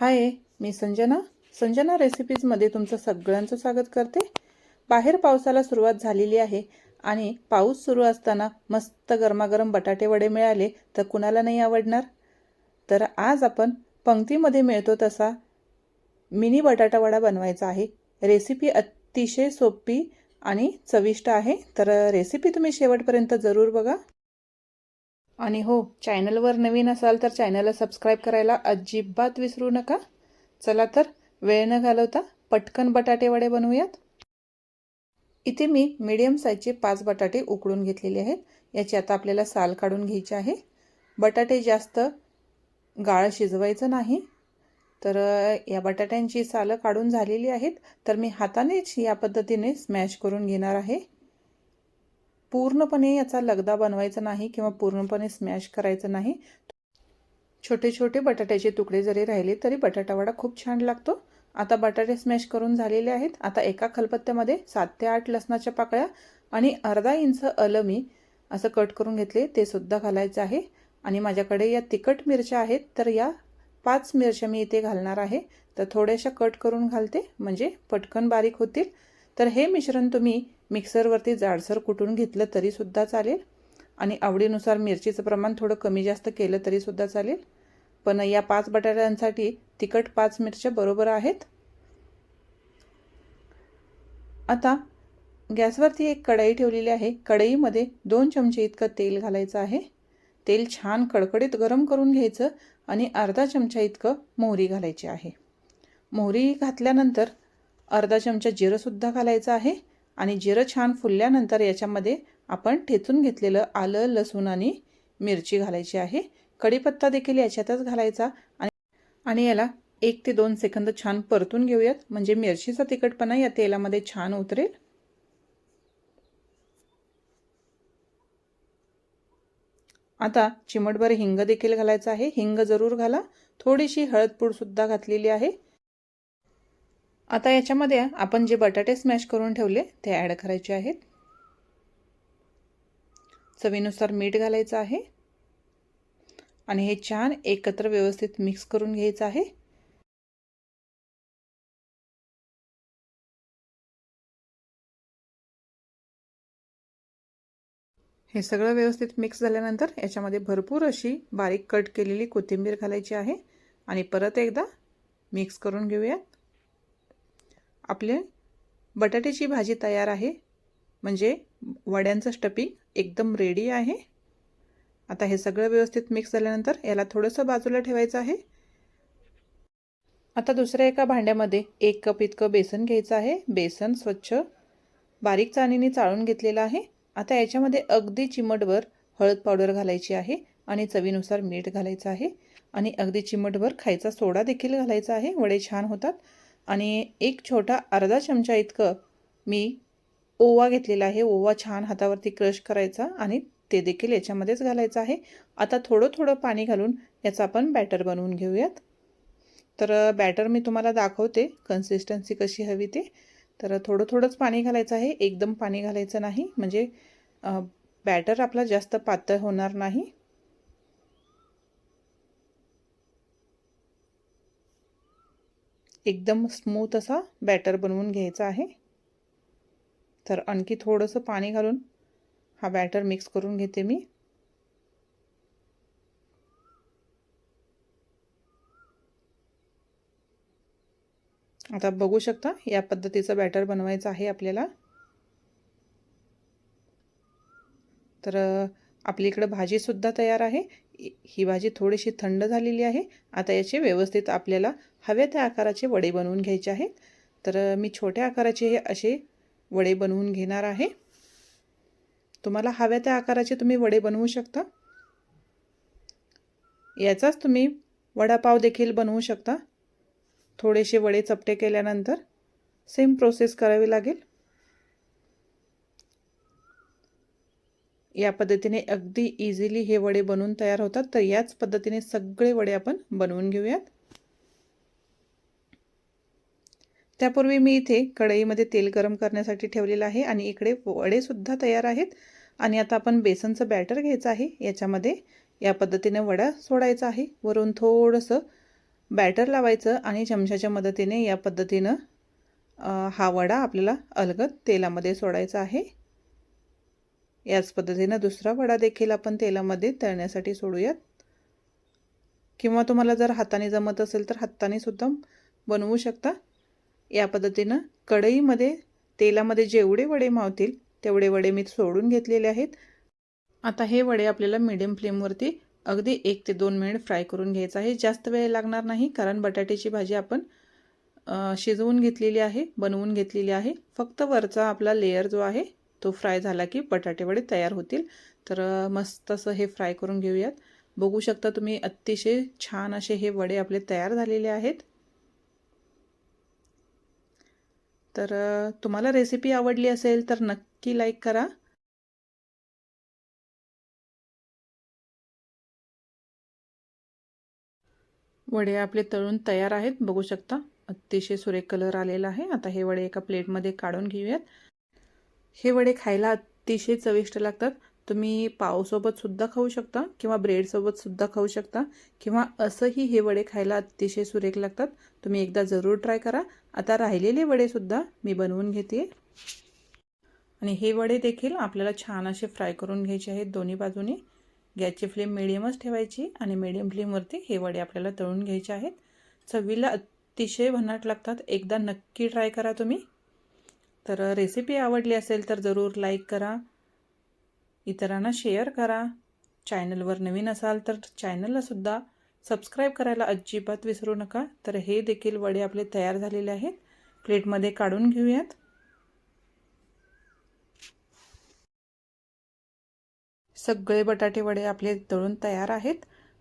हाय मी संजना. संजना रेसिपीजमध्ये तुमचं सगळ्यांचं स्वागत करते. बाहेर पावसाला सुरुवात झालेली आहे आणि पाऊस सुरू असताना मस्त गरमागरम बटाटे वडे मिळाले तर कुणाला नाही आवडणार? तर आज आपण पंक्तीमध्ये मिळतो तसा मिनी बटाटा वडा बनवायचा आहे. रेसिपी अतिशय सोपी आणि चविष्ट आहे. तर रेसिपी तुम्ही शेवटपर्यंत जरूर बघा. आणि हो चॅनलवर नवीन असाल तर चॅनलला सबस्क्राईब करायला अजिबात विसरू नका. चला तर वेळ न घालवता पटकन बटाटेवडे बनवूयात. इथे मी मीडियम साईजचे पाच बटाटे उकडून घेतलेले आहेत. याची आता आपल्याला साल काढून घ्यायची आहे. बटाटे जास्त गाळ शिजवायचं नाही. तर या बटाट्यांची सालं काढून झालेली आहेत. तर मी हातानेच या पद्धतीने स्मॅश करून घेणार आहे. पूर्णपणे याचा लगदा बनवायचा नाही किंवा पूर्णपणे स्मॅश करायचं नाही. छोटे छोटे बटाट्याचे तुकडे जरी राहिले तरी बटाटावडा खूप छान लागतो. आता बटाटे स्मॅश करून झालेले आहेत. आता एका खलपत्त्यामध्ये सात ते आठ लसणाच्या पाकळ्या आणि अर्धा इंच अलमी मी असं कट करून घेतले ते सुद्धा घालायचं आहे. आणि माझ्याकडे या तिखट मिरच्या आहेत तर या पाच मिरच्या मी इथे घालणार आहे. तर थोड्याशा कट करून घालते म्हणजे पटकन बारीक होतील. तर हे मिश्रण तुम्ही मिक्सरवरती जाडसर कुटून घेतलं तरीसुद्धा चालेल. आणि आवडीनुसार मिरचीचं प्रमाण थोडं कमी जास्त केलं तरीसुद्धा चालेल. पण या पाच बटाट्यांसाठी तिखट पाच मिरच्या बरोबर आहेत. आता गॅसवरती एक कढई ठेवलेली आहे. कढईमध्ये दोन चमचे इतकं तेल घालायचं आहे. तेल छान कडकडीत गरम करून घ्यायचं आणि अर्धा चमचा इतकं मोहरी घालायची आहे. मोहरी घातल्यानंतर अर्धा चमचा जिरंसुद्धा घालायचं आहे. आणि जिरं छान फुलल्यानंतर याच्यामध्ये आपण ठेचून घेतलेलं आलं लसूण आणि मिरची घालायची आहे. कढीपत्ता देखील याच्यातच घालायचा आणि आणि याला एक ते दोन सेकंद छान परतून घेऊयात. म्हणजे मिरचीचा तिखटपणा या तेलामध्ये छान उतरेल. आता चिमटभर हिंग देखील घालायचं आहे. हिंग जरूर घाला. थोडीशी हळदपूडसुद्धा घातलेली आहे. आता याच्यामध्ये आपण जे बटाटे स्मॅश करून ठेवले ते ॲड करायचे आहेत. चवीनुसार मीठ घालायचं आहे. आणि हे छान एकत्र व्यवस्थित मिक्स करून घ्यायचं आहे. हे सगळं व्यवस्थित मिक्स झाल्यानंतर याच्यामध्ये भरपूर अशी बारीक कट केलेली कोथिंबीर घालायची आहे. आणि परत एकदा मिक्स करून घेऊयात. आपले बटाट्याची भाजी तयार आहे. म्हणजे वड्यांचं स्टपिंग एकदम रेडी आहे. आता हे सगळं व्यवस्थित मिक्स झाल्यानंतर याला थोडंसं बाजूला ठेवायचं आहे. आता दुसऱ्या एका भांड्यामध्ये एक कप इतकं बेसन घ्यायचं आहे. बेसन स्वच्छ बारीक चाणीने चाळून घेतलेलं आहे. आता याच्यामध्ये अगदी चिमटभर हळद पावडर घालायची आहे आणि चवीनुसार मीठ घालायचं आहे. आणि अगदी चिमटभर खायचा सोडा देखील घालायचा आहे. वडे छान होतात. आणि एक छोटा अर्धा चमचा इतकं मी ओवा घेतलेला आहे. ओवा छान हातावरती क्रश करायचा आणि ते देखील याच्यामध्येच घालायचं आहे. आता थोडं थोडं पाणी घालून याचं आपण बॅटर बनवून घेऊयात. तर बॅटर मी तुम्हाला दाखवते कन्सिस्टन्सी कशी हवी ते. तर थोडं थोडंच पाणी घालायचं आहे. एकदम पाणी घालायचं नाही. म्हणजे बॅटर आपला जास्त पातळ होणार नाही. एकदम स्मूथ असा बॅटर बनवून घ्यायचा आहे. तर आणखी थोडंसं पाणी घालून हा बॅटर मिक्स करून घेते मी. आता बघू शकता या पद्धतीचं बॅटर बनवायचं आहे आपल्याला. तर आपली इकडं भाजीसुद्धा तयार आहे. ही भाजी थोडीशी थंड झालेली आहे. आता याचे व्यवस्थित आपल्याला हव्या त्या आकाराचे वडे बनवून घ्यायचे आहेत. तर मी छोट्या आकाराचे हे असे वडे बनवून घेणार आहे. तुम्हाला हव्या त्या आकाराचे तुम्ही वडे बनवू शकता. याचाच तुम्ही वडापाव देखील बनवू शकता. थोडेसे वडे चपटे केल्यानंतर सेम प्रोसेस करावी लागेल. या पद्धतीने अगदी इझिली हे वडे बनवून तयार होतात. तर याच पद्धतीने सगळे वडे आपण बनवून घेऊयात. त्यापूर्वी मी इथे कढईमध्ये तेल गरम करण्यासाठी ठेवलेलं आहे आणि इकडे वडेसुद्धा तयार आहेत. आणि आता आपण बेसनचं बॅटर घ्यायचं आहे. याच्यामध्ये या पद्धतीने वडा सोडायचा आहे. वरून थोडंसं बॅटर लावायचं आणि चमच्याच्या मदतीने या पद्धतीनं हा वडा आपल्याला अलगद तेलामध्ये सोडायचा आहे. याच पद्धतीनं दुसरा वडा देखील आपण तेलामध्ये तळण्यासाठी सोडूयात. किंवा तुम्हाला जर हाताने जमत असेल तर हाताने सुद्धा बनवू शकता. या पद्धतीनं कढईमध्ये तेलामध्ये जेवढे वडे मावतील तेवढे वडे मी सोडून घेतलेले आहेत. आता हे वडे आपल्याला मीडियम फ्लेमवरती अगदी एक ते दोन मिनिट फ्राय करून घ्यायचं आहे. जास्त वेळ लागणार नाही कारण बटाट्याची भाजी आपण शिजवून घेतलेली आहे बनवून घेतलेली आहे. फक्त वरचा आपला लेयर जो आहे तो फ्राय झाला की बटाटे वडे तयार होतील. तर मस्त असं हे फ्राय करून घेऊयात. बघू शकता तुम्ही अतिशय छान असे हे वडे आपले तयार झालेले आहेत. तर तुम्हाला रेसिपी आवडली असेल तर नक्की लाईक करा. वडे आपले तळून तयार आहेत. बघू शकता अतिशय सुरेख कलर आलेला आहे. आता हे वडे एका प्लेटमध्ये काढून घेऊयात. हे वडे खायला अतिशय चविष्ट लागतात. तुम्ही पावसोबत सुद्धा खाऊ शकता किंवा ब्रेडसोबत सुद्धा खाऊ शकता किंवा असंही हे वडे खायला अतिशय सुरेख लागतात. तुम्ही एकदा जरूर ट्राय करा. आता राहिलेले वडेसुद्धा मी बनवून घेते. आणि हे वडे देखील आपल्याला छान असे फ्राय करून घ्यायचे आहेत दोन्ही बाजूने. गॅसची फ्लेम मिडियमच ठेवायची आणि मिडियम फ्लेमवरती हे वडे आपल्याला तळून घ्यायचे आहेत. चवीला अतिशय भन्नाट लागतात. एकदा नक्की ट्राय करा तुम्ही. तर रेसिपी आवडली असेल तर जरूर लाईक करा. इतरांना शेअर करा. चॅनलवर नवीन असाल तर चॅनललासुद्धा सबस्क्राईब करायला अजिबात विसरू नका. तर हे देखील वडे आपले तयार झालेले आहेत. प्लेटमध्ये काढून घेऊयात. सगळे बटाटे वडे आपले तळून तयार आहेत.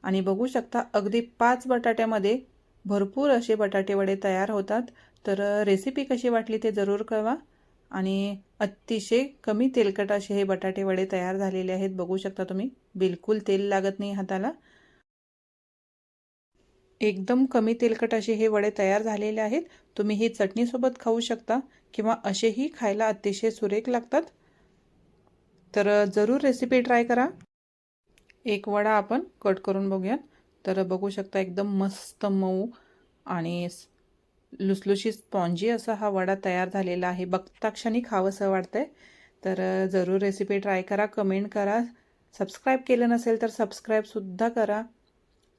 आणि बघू शकता अगदी पाच बटाट्यामध्ये भरपूर असे बटाटे वडे तयार होतात. तर रेसिपी कशी वाटली ते जरूर कळवा. आणि अतिशय कमी तेलकट असे हे बटाटे वडे तयार झालेले आहेत बघू शकता तुम्ही. बिलकुल तेल लागत नाही हाताला. एकदम कमी तेलकट असे हे वडे तयार झालेले आहेत. तुम्ही ही चटणीसोबत खाऊ शकता किंवा असेही खायला अतिशय सुरेख लागतात. तर जरूर रेसिपी ट्राय करा. एक वडा आपण कट करून बघूयात. तर बघू शकता एकदम मस्त मऊ आणि लुसलुशी स्पॉन्जी असा हा वडा तयार झालेला आहे. बघता क्षणी खावंसं वाटतंय. तर जरूर रेसिपी ट्राय करा कमेंट करा. सबस्क्राईब केलं नसेल तर सबस्क्राईबसुद्धा करा.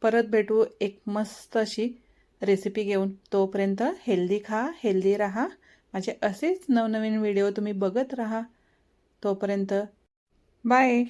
परत भेटू एक मस्त अशी रेसिपी घेऊन. तोपर्यंत हेल्दी खा हेल्दी राहा. माझे असेच नवनवीन व्हिडिओ तुम्ही बघत राहा. तोपर्यंत बाय